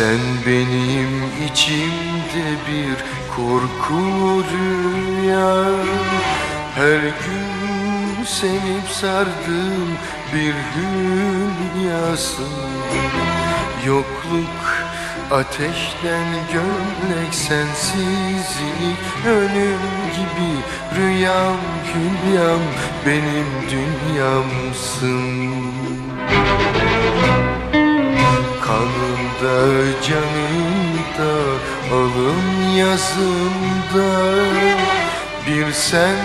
Sen benim içimde bir korku rüya Her gün sevip sardığım bir hülyasın Yokluk ateşten gömlek sensizlik Ölüm gibi rüyam hülyam benim dünyamsın Kanımda canımda alın yazımda Bir sen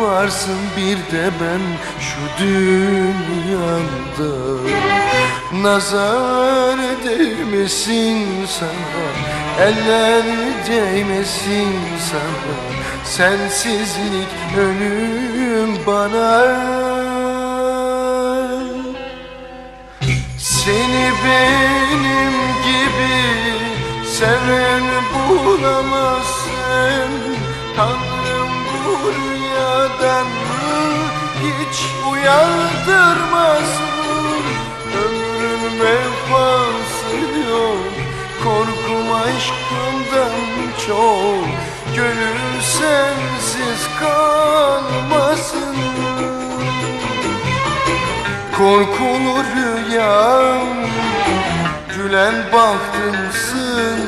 varsın bir de ben şu dünyada Nazar değmesin sana Eller değmesin sana. Sensizlik ölüm bana seni benim gibi seven bulamazsın. Tanrım bu rüyadan hiç uyandırmasın Ömrün vefası yok Korkum aşkından çok. Gönül sensiz kalmasın Korkulu rüyam Gülen bahtımsın.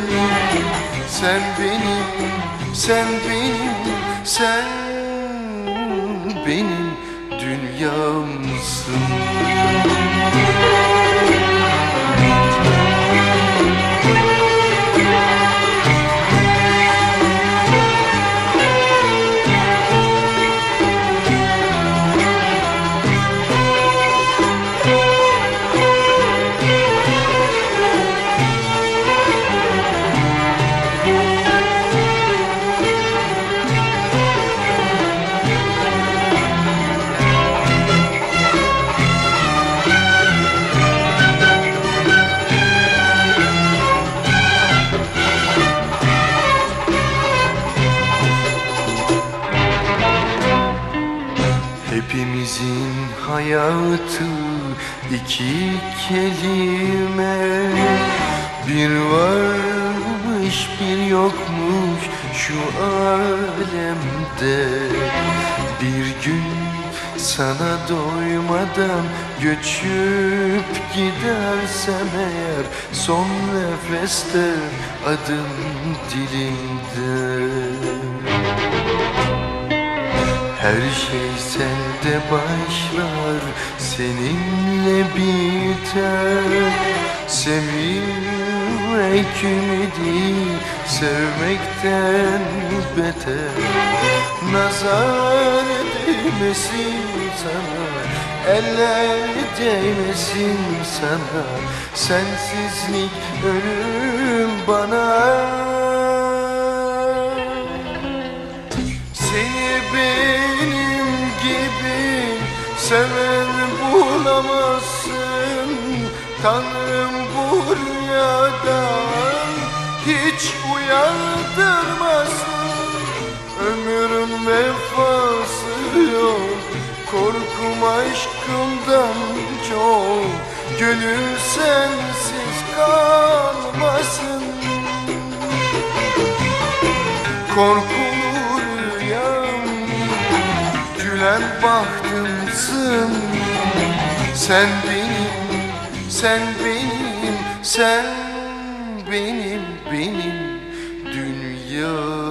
Sen benim, sen benim, sen benim dünyamsın Hepimizin hayatı iki kelime. Bir varmış bir yokmuş şu alemde. Bir gün sana doymadan göçüp gidersem eğer Son nefeste adım dilinde. Her şey sende başlar, seninle biter. Sevilmek ümidi, sevmekten beter. Nazar değmesin sana, eller değmesin sana. Sensizlik ölüm bana bulamazsın Tanrım bu rüyadan hiç uyandırmasın Ömrüm vefası yok Korkum aşkımdan çok. Gönül sensiz kalmasın. Korkulu rüyam Gülen olsun Sen benim, sen benim, sen benim, benim dünyamsın.